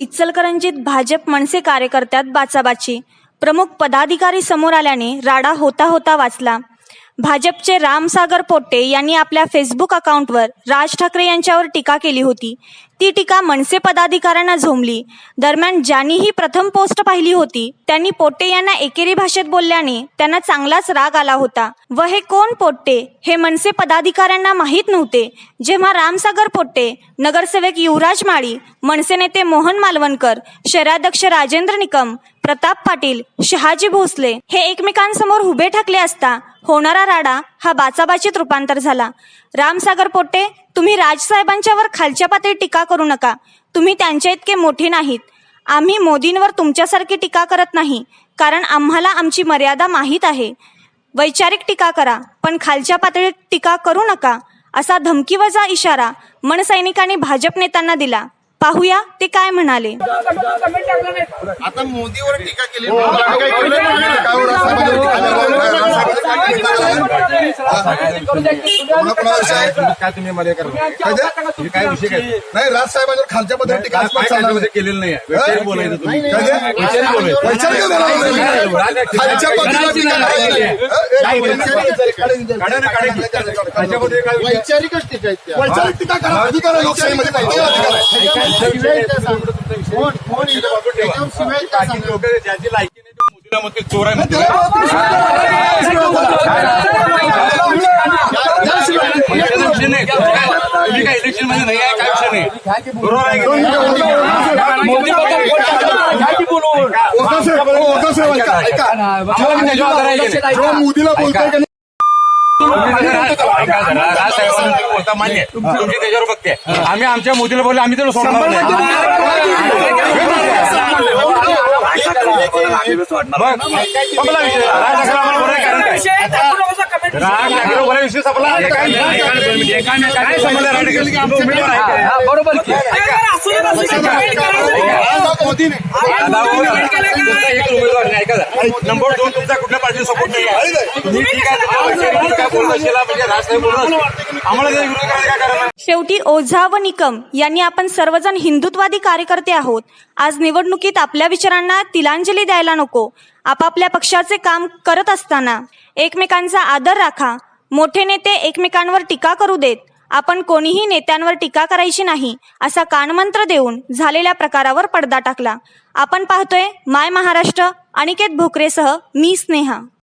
इचलकरंजीत भाजप मनसे कार्यकर्त्यात बाचाबाची. प्रमुख पदाधिकारी समोर आल्याने राडा होता होता वाचला. भाजपचे रामसागर पोट्टे यांनी आपल्या फेसबुक अकाउंटवर राज ठाकरे यांच्यावर टीका केली होती. ती टीका मनसे पदाधिकाऱ्यांना झोंबली. दरम्यान ज्यांनी ही प्रथम पोस्ट पाहिली होती त्यांनी पोट्टे यांना एकेरी भाषेत बोलल्याने त्यांना चांगलाच राग आला होता. व हे कोण पोट्टे? हे मनसे पदाधिकाऱ्यांना माहीत नव्हते. जेव्हा रामसागर पोट्टे नगरसेवक युवराज माळी मनसे नेते मोहन मालवणकर शहराध्यक्ष राजेंद्र निकम प्रताप पाटील शहाजी भोसले हे एकमेकांसमोर उभे ठाकले असता होणारा राडा हा बाचाबाचीत रूपांतर झाला. रामसागर पोट्टे तुम्ही राजसाहेबांच्यावर खालच्या पातळीत टीका करू नका. तुम्ही त्यांच्या इतके मोठे नाहीत. आम्ही मोदींवर तुमच्यासारखी टीका करत नाही कारण आम्हाला आमची मर्यादा माहीत आहे. वैचारिक टीका करा पण खालच्या पातळीत टीका करू नका असा धमकीवजा इशारा मनसैनिकांनी भाजप नेत्यांना दिला. पाहूया ते काय म्हणाले. आता मोदीवर टीका केली. काय विषय काय नाही राजसाहेबांवर खालच्या पद्धतीने टीका. केलेलं नाही बोलायचं. खालच्या पद्धतीने? वैचारिकच टीका. वैचारिक टीका करा. अधिकार लोकशाहीमध्ये प्रत्येक अधिकार आहे ज्याची लायकी नाही ते मोदीला म्हणते चोर आहे म्हणते. पैशाचा विषय नाही तुम्ही काय इलेक्शनमध्ये नाही आहे काय विषय नाही बरोबर आहे की नाही? मोदी ओझा साहेब, ओझा ऐका जरा, मान्य. तुमची त्याच्यावर बघते आम्ही आमच्या मोदीला बोललो आम्ही त्याला सोडणार नाही. संपला विषय राज ठाकरे आम्हाला बोलायचं कारण काय राज ठाकरे बोलायचा विषय संपला काय संपलं राज ठाकरे? उमेदवार आहे काय? बरोबर जरा. नंबर दोन तुमचा कुठल्या पार्टीला सपोर्ट नाही आहे? शेवटी ओझा व निकम यांनी आपण सर्वजण हिंदुत्वादी कार्यकर्ते आहोत. आज निवडणुकीत आपल्या विचारांना तिलांजली द्यायला नको. आपापल्या पक्षाचे काम करत असताना एकमेकांचा आदर राखा. मोठे नेते एकमेकांवर टीका करू देत. आपण कोणीही नेत्यांवर टीका करायची नाही असा कानमंत्र देऊन झालेल्या प्रकारावर पडदा टाकला. आपण पाहतोय माय महाराष्ट्र अनिकेत भोकरेसह मी स्नेहा.